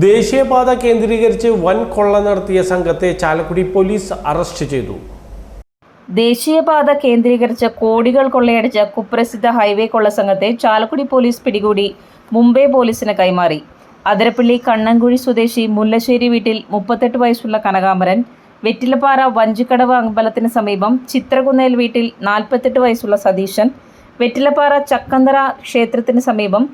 ദേശീയപാത കേന്ദ്രീകരിച്ച് വൻ കൊള്ള നടത്തിയ സംഘത്തെ ചാലക്കുടി പോലീസ് അറസ്റ്റ് ചെയ്തു. ദേശീയപാത കേന്ദ്രീകരിച്ച് കോടികൾ കൊള്ളയടിച്ച കുപ്രസിദ്ധ ഹൈവേ കൊള്ള സംഘത്തെ ചാലക്കുടി പോലീസ് പിടികൂടി. മുംബൈ പോലീസിന് കൈമാറി. അതിരപ്പള്ളി കണ്ണൻകുഴി സ്വദേശി മുല്ലശ്ശേരി വീട്ടിൽ മുപ്പത്തെട്ട് വയസ്സുള്ള കനകാമരൻ വെറ്റിലപ്പാറ വഞ്ചിക്കടവ് അമ്പലത്തിന് സമീപം ചിത്രകുന്നേൽ വീട്ടിൽ നാൽപ്പത്തെട്ട് വയസ്സുള്ള സതീശൻ വെറ്റിലപ്പാറ ചക്കന്തറ ക്ഷേത്രത്തിന് സമീപം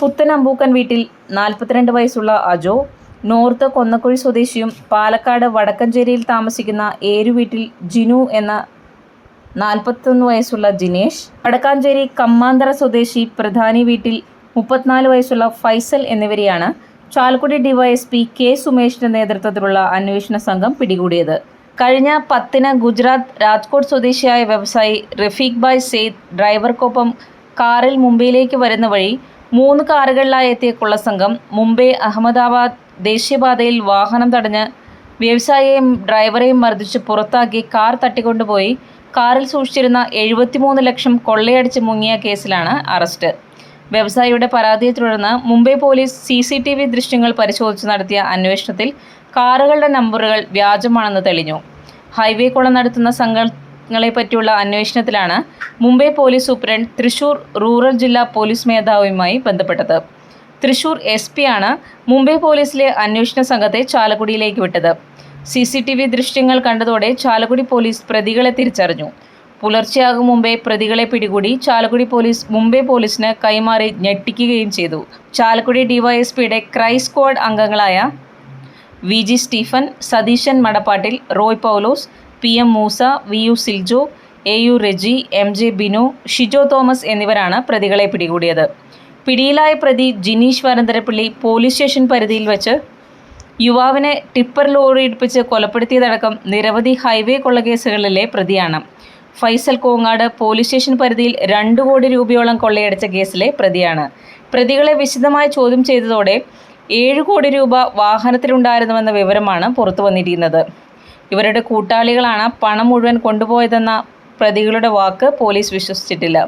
പുത്തനമ്പൂക്കൻ വീട്ടിൽ നാൽപ്പത്തിരണ്ട് വയസ്സുള്ള അജോ നോർത്ത് കൊന്നക്കുഴി സ്വദേശിയും പാലക്കാട് വടക്കഞ്ചേരിയിൽ താമസിക്കുന്ന ഏരു വീട്ടിൽ ജിനു എന്ന നാൽപ്പത്തൊന്ന് വയസ്സുള്ള ജിനേഷ് വടക്കാഞ്ചേരി കമ്മാന്തറ സ്വദേശി പ്രധാനി വീട്ടിൽ മുപ്പത്തിനാല് വയസ്സുള്ള ഫൈസൽ എന്നിവരെയാണ് ചാലക്കുടി ഡിവൈഎസ്പി കെ സുമേഷിന്റെ നേതൃത്വത്തിലുള്ള അന്വേഷണ സംഘം പിടികൂടിയത്. കഴിഞ്ഞ പത്തിന് ഗുജറാത്ത് രാജ്കോട്ട് സ്വദേശിയായ വ്യവസായി റഫീഖ് ബായ് സെയ്ദ് ഡ്രൈവർക്കൊപ്പം കാറിൽ മുംബൈയിലേക്ക് വരുന്ന വഴി മൂന്ന് കാറുകളിലായി എത്തിയ കൊള്ളസംഘം മുംബൈ അഹമ്മദാബാദ് ദേശീയപാതയിൽ വാഹനം തടഞ്ഞ് വ്യവസായിയെയും ഡ്രൈവറെയും മർദ്ദിച്ച് പുറത്താക്കി കാർ തട്ടിക്കൊണ്ടുപോയി. കാറിൽ സൂക്ഷിച്ചിരുന്ന എഴുപത്തിമൂന്ന് ലക്ഷം കൊള്ളയടിച്ച് മുങ്ങിയ കേസിലാണ് അറസ്റ്റ്. വ്യവസായിയുടെ പരാതിയെ തുടർന്ന് Mumbai police C C T V ദൃശ്യങ്ങൾ പരിശോധിച്ച് നടത്തിയ അന്വേഷണത്തിൽ കാറുകളുടെ നമ്പറുകൾ വ്യാജമാണെന്ന് തെളിഞ്ഞു. ഹൈവേ കൊള്ള നടത്തുന്ന സംഘങ്ങളെ പറ്റിയുള്ള അന്വേഷണത്തിലാണ് Mumbai police superintendent Thrissur rural ജില്ലാ പോലീസ് മേധാവിയുമായി ബന്ധപ്പെട്ടത്. തൃശൂർ എസ് ആണ് മുംബൈ പോലീസിലെ അന്വേഷണ സംഘത്തെ ചാലക്കുടിയിലേക്ക് വിട്ടത്. സി സി ടി വി ദൃശ്യങ്ങൾ കണ്ടതോടെ ചാലക്കുടി പോലീസ് പ്രതികളെ തിരിച്ചറിഞ്ഞു. പുലർച്ചെയാകും മുമ്പേ പ്രതികളെ പിടികൂടി ചാലക്കുടി പോലീസ് മുംബൈ പോലീസിന് കൈമാറി ഞെട്ടിക്കുകയും ചെയ്തു. ചാലക്കുടി ഡിവൈഎസ്പിയുടെ ക്രൈ സ്ക്വാഡ് അംഗങ്ങളായ V G Stephen Satheesan Madappattil Roy Paulose P M Moosa V U Siljo A U Reji M J Binu Shijo Thomas എന്നിവരാണ് പ്രതികളെ പിടികൂടിയത്. പിടിയിലായ പ്രതി ജിനീഷ് വരന്തരപ്പള്ളി പോലീസ് സ്റ്റേഷൻ പരിധിയിൽ വെച്ച് യുവാവിനെ ടിപ്പർ ലോറി ഇടിപ്പിച്ച് കൊലപ്പെടുത്തിയതടക്കം നിരവധി ഹൈവേ കൊള്ളക്കേസുകളിലെ പ്രതിയാണ്. ഫൈസൽ കോങ്ങാട് പോലീസ് സ്റ്റേഷൻ പരിധിയിൽ രണ്ട് കോടി രൂപയോളം കൊള്ളയടിച്ച കേസിലെ പ്രതിയാണ്. പ്രതികളെ വിശദമായി ചോദ്യം ചെയ്തതോടെ ഏഴ് കോടി രൂപ വാഹനത്തിലുണ്ടായിരുന്നുവെന്ന വിവരമാണ് പുറത്തു വന്നിരിക്കുന്നത് ഇവരുടെ കൂട്ടാളികളാണ് പണം മുഴുവൻ കൊണ്ടുപോയതെന്ന പ്രതികളുടെ വാക്ക് പോലീസ് വിശ്വസിച്ചിട്ടില്ല.